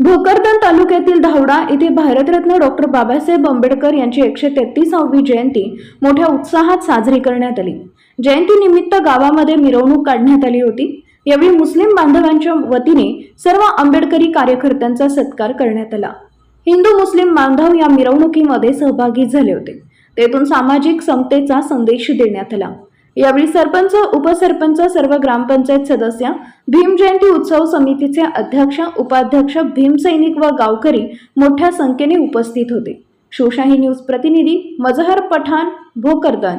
भोकरदन तालुक्यातील धावडा येथे भारतरत्न डॉक्टर बाबासाहेब आंबेडकर यांची एकशे तेहतीसावी जयंती मोठ्या उत्साहात साजरी करण्यात आली. जयंतीनिमित्त गावामध्ये मिरवणूक काढण्यात आली होती. यावेळी मुस्लिम बांधवांच्या वतीने सर्व आंबेडकरी कार्यकर्त्यांचा सत्कार करण्यात आला. हिंदू मुस्लिम बांधव या मिरवणुकीमध्ये सहभागी झाले होते. तेथून सामाजिक समतेचा संदेश देण्यात आला. यावेळी सरपंच उपसरपंच सर्व ग्रामपंचायत सदस्य भीम जयंती उत्सव समितीचे अध्यक्ष उपाध्यक्ष भीमसैनिक व गावकरी मोठ्या संख्येने उपस्थित होते. शोशाही न्यूज प्रतिनिधी मजहर पठाण भोकरदन.